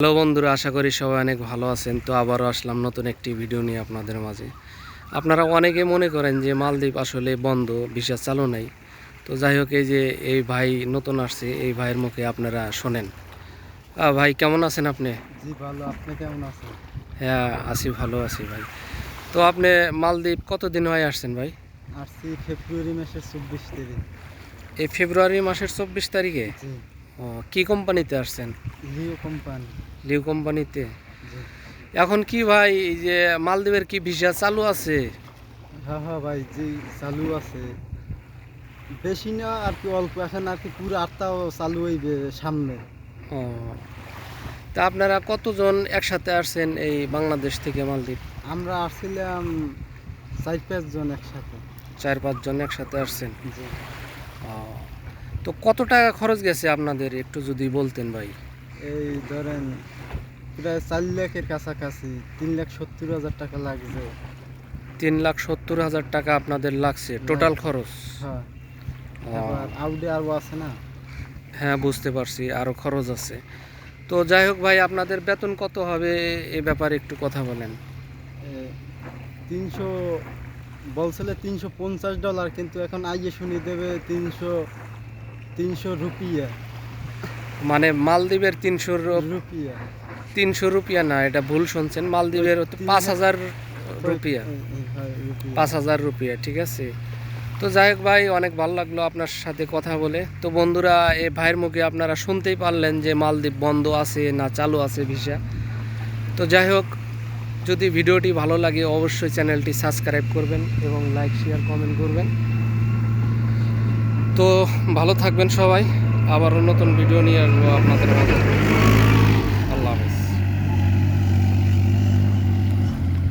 Hello বন্ধুরা আশা করি সবাই অনেক ভালো আছেন। তো আবারও আসলাম নতুন একটি ভিডিও নিয়ে আপনাদের মাঝে। আপনারা অনেকে মনে করেন যে মালদ্বীপ আসলে বন্ধ ভিসা চালু নাই। তো যাই হোক এই যে এই ভাই নতুন আসছে এই ভাইয়ের মুখে আপনারা শোনেন। ভাই কেমন আছেন আপনি? জি ভালো। আপনি কেমন আছেন? হ্যাঁ আছি ভালো আছি ভাই। তো আপনি মালদ্বীপ কতদিন হয় আসছেন ভাই? আসছি ফেব্রুয়ারি মাসের চব্বিশ তারিখ। এই ফেব্রুয়ারি মাসের চব্বিশ তারিখে? ও কি কোম্পানিতে আসছেন? লিও কোম্পানি। লিউ কোম্পানিতে। এখন কি ভাই এই যে মালদ্বীপের কি ভিসা চালু আছে? হ্যাঁ হ্যাঁ ভাই যে চালু আছে। বেশি না আর কি অল্প। এখন আর কি পুরো আটটাও চালু হইবে সামনে। ও তা আপনারা কতজন একসাথে আসছেন এই বাংলাদেশ থেকে মালদ্বীপ? আমরা আসছিলাম চার পাঁচজন একসাথে। চার পাঁচজন একসাথে আসছেন? তো কত টাকা খরচ গেছে আপনাদের একটু যদি বলতেন ভাই? এই ধরেন প্রায় চার লাখের কাছাকাছি তিন লাখ সত্তর হাজার টাকা লাগছে। তিন লাখ সত্তর হাজার টাকা আপনাদের লাগছে টোটাল খরচ? হ্যাঁ। আবার আউডে আরও আছে না? হ্যাঁ বুঝতে পারছি আরও খরচ আছে। তো যাই হোক ভাই আপনাদের বেতন কত হবে? এ ব্যাপারে একটু কথা বলেন। তিনশো বলছিলে তিনশো পঞ্চাশ ডলার কিন্তু এখন আইয়ে শুনি দেবে তিনশো তিনশো রুপিয়া। মানে মালদ্বীপের তিনশো রুপিয়া। তিনশো রুপিয়া না এটা ভুল শুনছেন। মালদ্বীপের পাঁচ হাজার- এই, হয়, রুপিয়া। পাঁচ হাজার রুপিয়া ঠিক আছে? তো যাই হোক ভাই অনেক ভালো লাগল আপনার সাথে কথা বলে। তো বন্ধুরা এ ভাইয়ের মুখে আপনারা শুনতেই পারলেন যে মালদ্বীপ বন্ধ আছে না চালু আছে ভিসা। তো যাই হোক যদি ভিডিওটি ভালো লাগে অবশ্যই চ্যানেলটি সাবস্ক্রাইব করবেন এবং লাইক শেয়ার কমেন্ট করবেন। তো ভালো থাকবেন সবাই। আবারও নতুন ভিডিও নিয়ে আসব আপনাদের মাঝে।